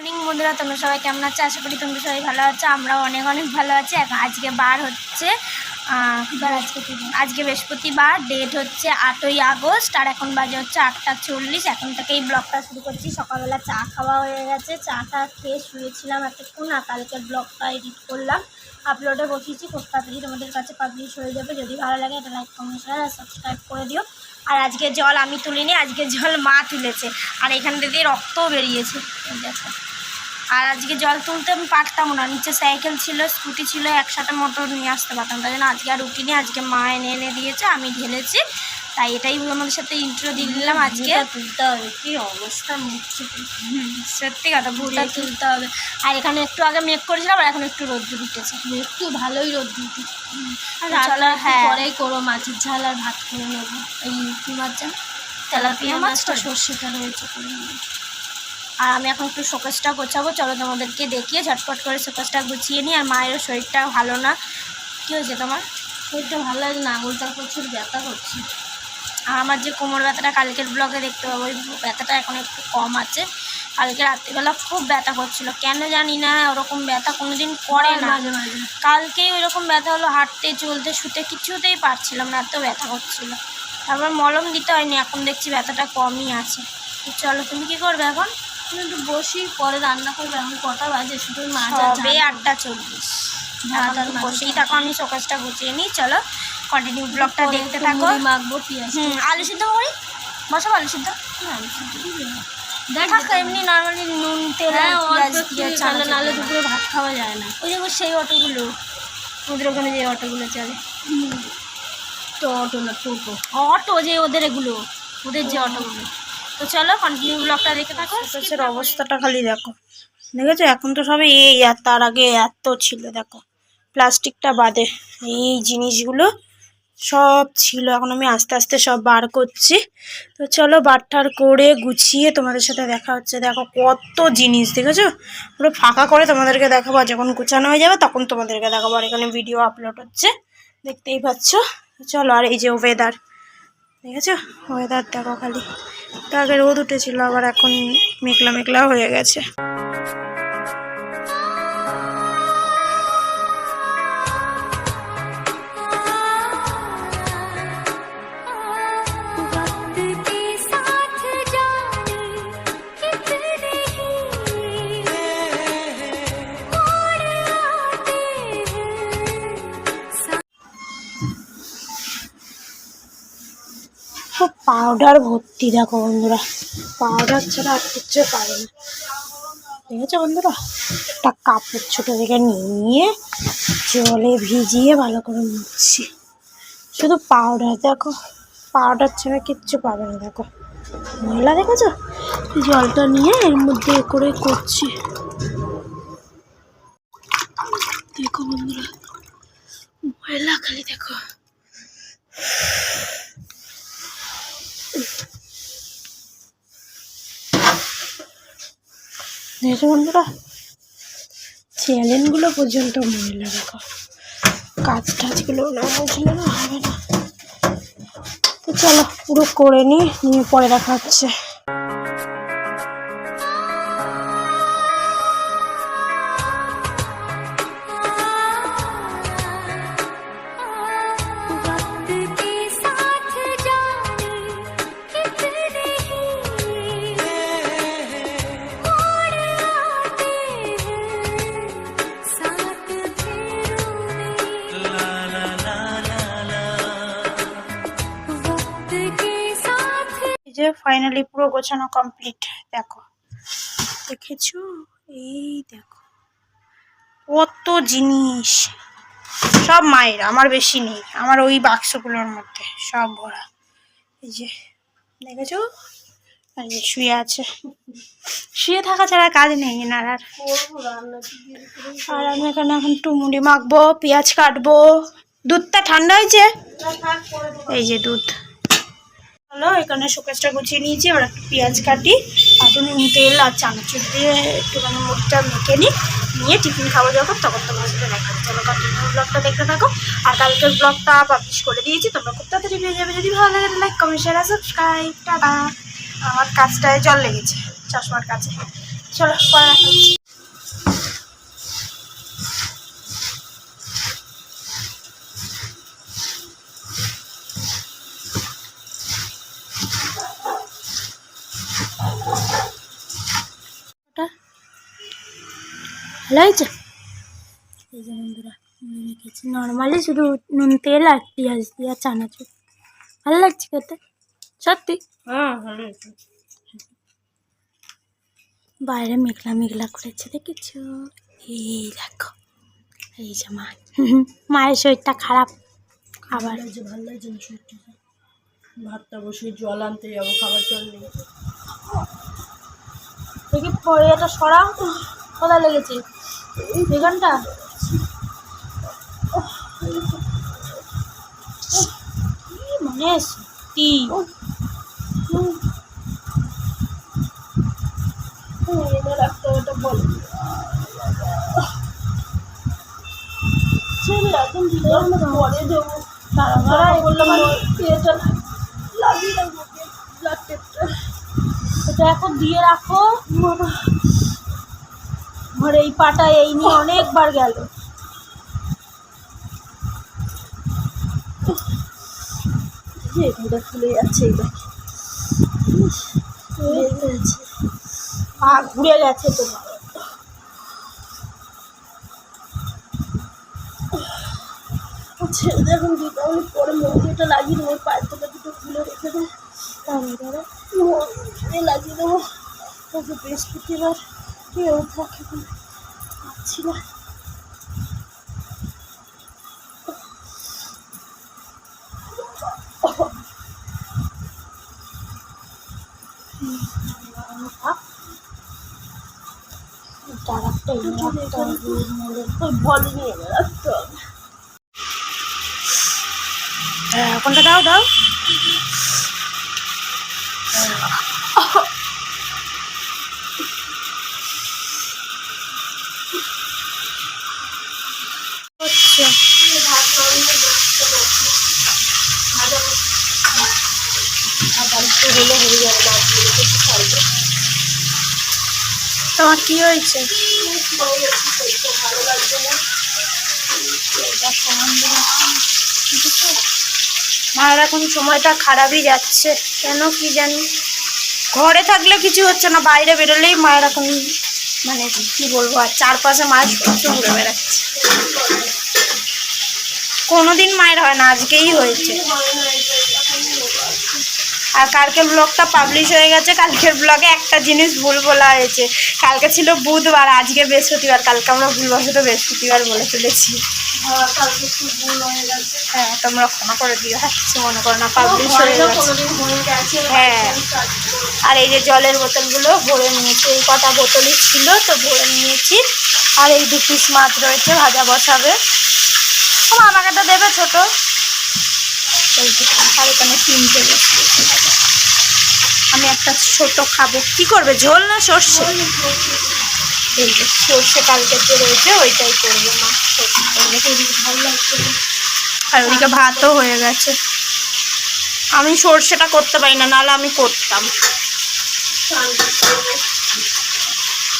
Morning বন্ধুরা, তোমরা সবাই কেমন আছো? আশা করি তোমরা সবাই ভালো আছো। আমরাও অনেক অনেক ভালো আছি। এখন আজকে বার হচ্ছে আজকে বৃহস্পতিবার ডেট হচ্ছে আটই আগস্ট, আর এখন বাজে হচ্ছে আটটা চল্লিশ। এখন থেকে এই ব্লগটা শুরু করছি। সকালবেলা চা খাওয়া হয়ে গেছে। চাটা খেয়ে শুয়েছিলাম এতক্ষণ, আর কালকে ব্লগটা এডিট করলাম। আপলোডে বসিয়েছি। খুব তাড়াতাড়ি তোমাদের কাছে পাবলিশ হয়ে যাবে। যদি ভালো লাগে এটা লাইক কমেন্ট আর সাবস্ক্রাইব করে দিও। আর আজকে জল আমি তুলিনি, আজকে জল মা তুলেছে। আর এখান থেকে রক্তও বেরিয়েছে। আর আজকে জল তুলতে আমি পারতাম না। নিচে সাইকেল ছিল স্কুটি ছিল একসাথে মোটর নিয়ে আসতে পারতাম। তাই জন্য আজকে আর উঠিনি আজকে মা এনে এনে দিয়েছে আমি ঢেলেছি। তাই এটাই আমাদের সাথে ইন্ট্রো দিয়ে দিলাম আজকে। তুলতে হবে। কি অবস্থা সত্যি কথা ভুলটা তুলতে হবে। আর এখানে একটু আগে মেঘ করেছিলাম আর এখন একটু রোদ্দুর উঠেছে। একটু ভালোই রোদ দিতে আর চলো, হ্যাঁ। পরেই করো মাছের ঝাল আর ভাত করে নেব। এই কি মাছ যেন? তেলাপিয়া মাছটা সর্ষেটা রয়েছে করে নেব। আর আমি এখন একটু শোকেসটা গোছাবো চলো তোমাদেরকে দেখিয়ে ঝটপট করে শোকেসটা গুছিয়ে নিই। আর মায়েরও শরীরটা ভালো না। কী হয়েছে তোমার? শরীরটা ভালো লাগে না আঙুলটা প্রচুর ব্যথা করছে। আর আমার যে কোমর ব্যথাটা কালকের ব্লগে দেখতে পাবো ওই ব্যথাটা এখন একটু কম আছে। কালকে রাত্রিবেলা খুব ব্যথা করছিল কেন জানি না ওরকম ব্যথা কোনোদিন করে না। কালকেই ওই রকম ব্যথা হলো হাঁটতে চলতে শুতে কিছুতেই পারছিলাম না এত ব্যথা করছিল। তারপর মলম দিতে হয়নি এখন দেখছি ব্যথাটা কমই আছে। চলো তুমি কি করবে এখন? একটু বসি পরে রান্না করবে। এখন কটা বাজে? শুধু মাছ ঝাল। আটটা চল্লিশ। ভাত আর বসেই থাকো আমি শোকেসটা গুছিয়ে নিই। চলো কন্টিনিউ ব্লগটা দেখতে থাকো। মাখবো পেঁয়াজ আলু সিদ্ধ করি বসো আলু সিদ্ধ? দেখ এমনি নর্মালি নুন তেল হ্যাঁ চলে। দুপুরে ভাত খাওয়া যায় না। ওই দেখো সেই অটোগুলো। ওদের ওখানে যে অটোগুলো চলে। তো অটো না টোটো অটো যে ওদের এগুলো। ওদের যে অটোগুলো। তো চলো কন্টিনিউ ব্লগটা দেখে থাকো শোকেসের অবস্থাটা খালি দেখো। দেখেছ? এখন তো সবে এই আর তার আগে এত ছিল দেখো। প্লাস্টিকটা বাদে এই জিনিসগুলো সব ছিল। এখন আমি আস্তে আস্তে সব বার করছি। তো চলো বারটার করে গুছিয়ে তোমাদের সাথে দেখা হচ্ছে। দেখো কত জিনিস দেখেছ? পুরো ফাঁকা করে তোমাদেরকে দেখাবো। আর যখন গুছানো হয়ে যাবে তখন তোমাদেরকে দেখাবো। আর এখানে ভিডিও আপলোড হচ্ছে। দেখতেই পাচ্ছ? চলো আর এই যে ওয়েদার দেখেছ? ওয়েদার দেখো খালি। তো আগে রোদ উঠেছিল আবার এখন মেঘলা মেঘলা হয়ে গেছে। পাউডার ভর্তি, দেখো বন্ধুরা। পাউডার ছাড়া আর কিচ্ছু পারে না। দেখেছ বন্ধুরা? একটা কাপড় ছোট থেকে নিয়ে জলে ভিজিয়ে ভালো করে মুছছি। শুধু পাউডার, দেখো। পাউডার ছাড়া কিচ্ছু পাবে না, দেখো। ময়লা দেখেছ? জলটা নিয়ে এর মধ্যে করে করছি। দেখো বন্ধুরা, ময়লা খালি দেখো। দেখো বন্ধুরা চ্যালেঞ্জগুলো পর্যন্ত মহিলা দেখো, কাজ টাজগুলো না বুঝলে না হবে না। তো চলো পুরো করে নিই, নিয়ে পরে দেখা হচ্ছে। ফাইনালি পুরো গোছানো কমপ্লিট দেখো। দেখেছ? এই দেখো। কত জিনিস। সব মায়ের আমার বেশি নেই। আমার ওই বাক্সগুলোর মধ্যে সব ভরা। এই যে দেখেছ? আর যে শুয়ে আছে। শুয়ে থাকা ছাড়া কাজ নেই এনার আর আর আমি এখানে এখন মুড়ি মাখবো পেঁয়াজ কাটবো। দুধটা ঠান্ডা হয়েছে? এই যে দুধ। হলো, এখানে শোকেসটা গুছিয়ে নিয়েছি, এবার একটু পেঁয়াজ কাটি আর তেল আর চানাচুর দিয়ে একটুখানি মুখটা মেখে নিই, নিয়ে টিফিন খাব যখন, তখন তোমার সাথে দেখা চলো কন্টিনিউ ব্লগটা দেখতে থাকো। আর কালকের ব্লগটা পাবলিশ করে দিয়েছি, তোমরা খুব তাড়াতাড়ি পেয়ে যাবে। যদি ভালো লাগে like comment share subscribe tata! আমার কাজটায় জল লেগেছে, চশমার কাছে। চলো পরে ভালো হয়েছে এই যে বন্ধুরা মেখেছি নর্মালি শুধু নুন তেল আর পেঁয়াজ দিয়ে আর চানাচুর। ভালো লাগছে খেতে? সত্যি? হ্যাঁ ভালো বাইরে মেঘলা মেঘলা করেছে দেখেছ? এই দেখো এই যে মা। মায়ের শরীরটা খারাপ। আবার ভালো লাগছে ভালো লাগছে শরীরটা? ভাতটা বসিয়ে জল আনতে যাব খাবার জল নেই। দেখি এটা সরা কোথায় লেগেছে? এখানটা কি মানে সত্যি? পরে দেবো। তারা বললাম এটা লাগিয়ে রাখব এটা এখন দিয়ে রাখো। ঘরে এই পাটা এই নিয়ে অনেকবার গেল। ফুলে যাচ্ছে, এই পা ঘুরে গেছে তোমার। ছেড়ে দেখুন দিতে, আমি পরে মন্দিরটা লাগিয়ে দেবো পায়ের থেকে দুটো খুলে রেখে দেবো। তাহলে লাগিয়ে দেবো। তারপর বৃহস্পতিবার কেউ থাকে না পাচ্ছি না চারাকটা এনে রাখতে হবে নইলে ওই বল নিয়ে রাখতে হবে হ্যাঁ কোনটা দাও দাও হচ্ছে হলে হয়ে যাবে মাছগুলো কিছু খাইবে তোমার কি হয়েছে? মায়ের এখন সময়টা খারাপই যাচ্ছে, কেন কি জানি? ঘরে থাকলে কিছু হচ্ছে না, বাইরে বেরোলেই মায়ের এখন মানে কি বলব, আর চারপাশে মায়ের সহ্য ঘুরে বেড়াচ্ছে। কোনোদিন মায়ের হয় না, আজকেই হয়েছে। আর কালকের ব্লগটা পাবলিশ হয়ে গেছে। কালকের ব্লগে একটা জিনিস ভুল বলা হয়েছে। কালকে ছিল বুধবার আজকে বৃহস্পতিবার। কালকে আমরা ভুলবশত বৃহস্পতিবার বলে ফেলেছি। কালকে ভুল হয়ে গেছে। হ্যাঁ তোমরা ক্ষমা করে দিও। হ্যাঁ কিছু মনে করো না পাবলিশ হয়ে গেছে। হ্যাঁ। আর এই যে জলের বোতলগুলো ভরে নিয়েছি এই কটা বোতলই ছিল তো ভরে নিয়েছি। আর এই দু পিস মাছ রয়েছে ভাজা বসাবে। ও আমাকে তো দেবে ছোট। আর এখানে তিনটে আমি একটা ছোট খাব। কি করবে? ঝোল না সর্ষে? সর্ষে কালকে যে রয়েছে, ওইটাই করব মা। ভালো লাগছে। আর ওদিকে ভাতও হয়ে গেছে। আমি সর্ষেটা করতে পারি না, নাহলে আমি করতাম।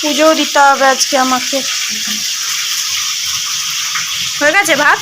পুজোও দিতে হবে আজকে আমাকে। হয়ে গেছে ভাত?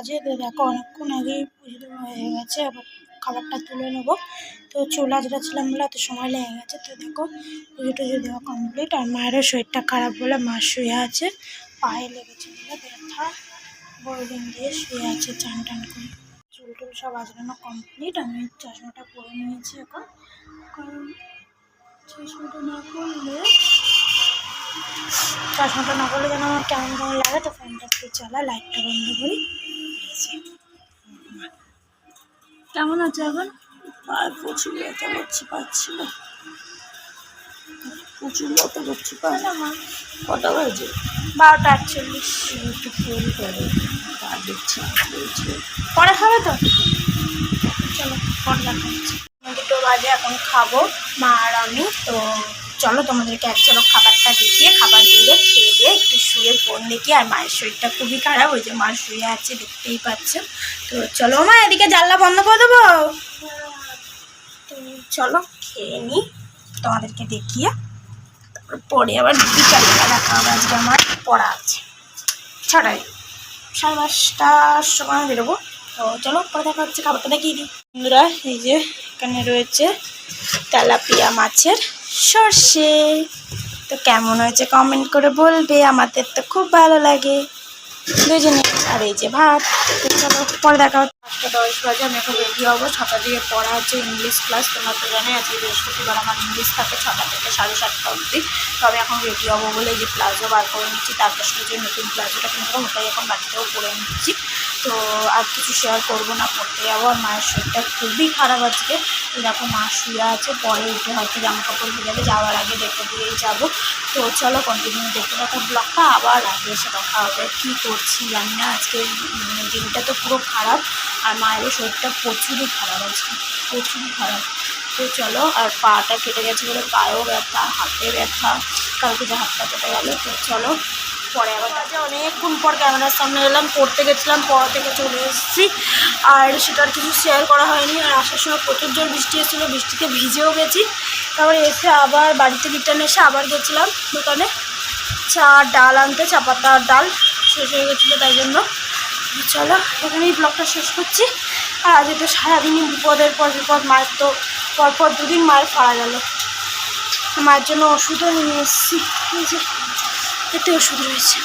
বাজে। তো দেখো অনেকক্ষণ আগেই পুজো দেওয়া হয়ে গেছে, আবার খাবারটা তুলে নেব। তো চুল যেটা ছিলাম বলে এত সময় লেগে গেছে। তো দেখো পুজো টুজো দেওয়া কমপ্লিট আর মায়েরও শরীরটা খারাপ বলে মা শুয়ে আছে, পায়ে লেগেছে বলে ব্যথা। বড়দিন দিয়ে শুয়ে আছে চান টান করে। চুল টুল সব আজরানো কমপ্লিট আমি চশমাটা পরে নিয়েছি এখন। কারণ চশমাটা না করলে চশমাটা না করলে যেন আমার কেমন কেমন লাগে, তো ফোনটা একটু চালা, লাইটটা বন্ধ করি। কেমন আছে এখন? পায়ে প্রচুর ব্যথা করছি পাচ্ছি না। প্রচুর ব্যথা করছি পায়ে কটা বাজে? বারোটা আটচল্লিশ। একটু ফোন করে তা দেখছি পরে খাবে তো? চলো পরে দেখা হচ্ছে। দুটো বাজে এখন খাব মা আর আমি তো চলো তোমাদেরকে এক চলো খাবারটা দেখিয়ে, খাবার দিয়ে খেয়ে দিয়ে একটু শুয়ে ফোন দেখি। আর মায়ের শরীরটা খুবই খারাপ, ওই যে মা শুয়ে আছে, দেখতেই পাচ্ছ। তো চলো মা, এদিকে জানলা বন্ধ করে দেবো? চলো খেয়ে নিই তোমাদেরকে দেখিয়ে। তারপর পরে আবার বিকালবেলা দেখা হবে আজকে আমার পড়া আছে। ছটায়, সাড়ে পাঁচটার সময় বেরোবো। তো চলো, পরে দেখা হচ্ছে, খাবারটা দেখিয়ে দিই। বন্ধুরা, এই যে এখানে রয়েছে তেলাপিয়া মাছের সর্ষে। তো কেমন হয়েছে কমেন্ট করে বলবে, আমাদের তো খুব ভালো লাগে। দুজনে, আর এই যে ভাত চলো, পরে দেখা হচ্ছে পাঁচটা দশ বাজে, আমি এখন রেডি হব। ছটা দিয়ে পড়া হচ্ছে ইংলিশ ক্লাস তোমরা তো জানোই, আজকে বৃহস্পতিবার আমার ইংলিশ থাকে ছটা থেকে সাড়ে সাতটা অবধি। তো আমি এখন রেডি হব বলে যে প্লাজো বার করে নিচ্ছি তারপর সাথে যে নতুন প্লাজোটা কিনবো, ওটাই এখন বাড়িতেও পরে নিচ্ছি। তো আর কিছু শেয়ার করব না, পড়তে যাব। আর মায়ের শরীরটা খুবই খারাপ আজকে। দেখো মা শুয়ে আছে, পরে উঠে হয়তো জামা কাপড় ভিজাবে, যাওয়ার আগে দেখে দিয়েই যাব। তো চলো কন্টিনিউ দেখতে থাকো ব্লগটা আবার আগে এসে দেখা হবে কী করছি জানি না। আজকে মানে দিনটা তো পুরো খারাপ, আর মায়ের শরীরটা প্রচুরই খারাপ আজকে, প্রচুরই খারাপ। তো চলো, আর পাটা কেটে গেছে বলে পায়েও ব্যথা, হাতে ব্যথা, কালকে যে হাতটা কেটে গেলো, তো চলো পরে, আবার অনেকক্ষণ পর ক্যামেরার সামনে এলাম, পড়তে গেছিলাম পড়া থেকে চলে এসেছি। আর সেটার কিছু শেয়ার করা হয়নি, আর আসার সময় প্রচুর জোর বৃষ্টি এসেছিল, বৃষ্টিতে ভিজেও গেছি। তারপরে এসে আবার বাড়িতে রিটার্ন এসে আবার গেছিলাম দোকানে। চা, ডাল আনতে, চা পাতা ডাল শেষ হয়ে গেছিল তাই জন্য। চলো, এখানেই ব্লগটা শেষ করছি। আর আজকে তো সারাদিনই বিপদের পর বিপদ, মায়ের তো পরপর দুদিন মায়ের পাওয়া গেল। মায়ের জন্য ওষুধও নিয়ে এসেছি। এতে ওষুধ রয়েছে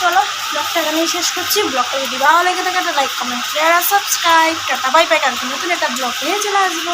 চলো ব্লগটা এখানেই শেষ করছি। ব্লগটা যদি ভালো লেগে থাকে, একটা লাইক কমেন্ট শেয়ার আর সাবস্ক্রাইব টাটা বাই বাই কালকে নতুন একটা ব্লগ নিয়ে চলে আসব।